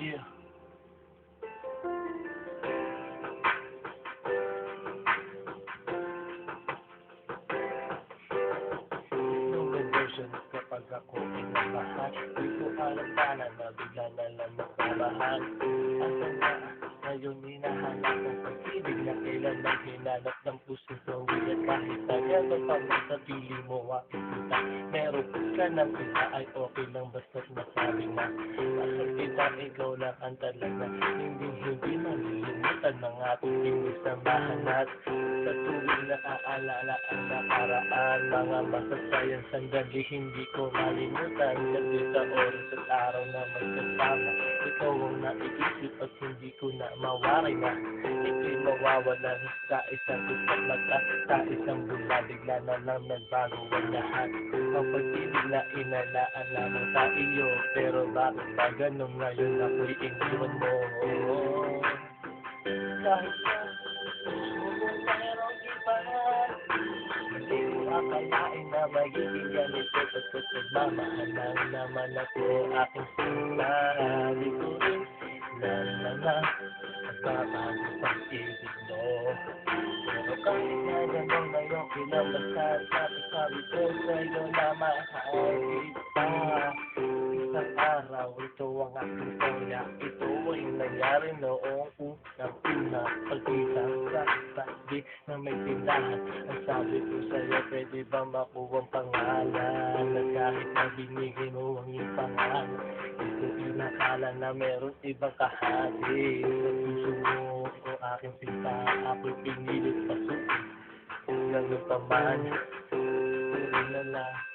Yeah. Nung version kapag ako kinakahan Di ko alam sana na bigla na lang hinanap ng puso ko At kahit na pa man sa piling mo makikita Meron ka ng iba ay okay lang basta't nasabi na Nasa kita ikaw lang ang talaga Hindi hindi malilimutan ng ating pinisamahan at sa tuwing naaalala ang nakaraan Mga masasayang sandali hindi ko malimutan. Kasi sa oras at araw na magkasama Ikaw ang naiisip at hindi ko na mawari na Ito'y mawawala sa isang isang mata Sa isang bula bigla na lang nagbago ang lahat. Ang pag-ibig na inalaan lamang sa iyo Pero bakit ba ganun ngayon ako'y iniwan mo? Kahit akalain na magiging ganito Pagkat nagmamahal lang naman ako aking sinabi ko rin Na na na Nagbabago pag-ibig mo Pero kahit na gano'n ngayon kinabasa Sabi sabi ko sa'yo na mahal kita. Isang araw ito ang aking kaya Ito ay nangyari noong una Pagkita sa tabi na may tindahan. Ang sabi ko sa'yo pwede ba makuha ang pangalan? At kahit na binigay mo ang iyong pangalan Ito inakala na meron ibang kahati. Sa puso mo o aking pinta Ako'y pinilit pasukin. Kung gano'n pa man Tuloy na lang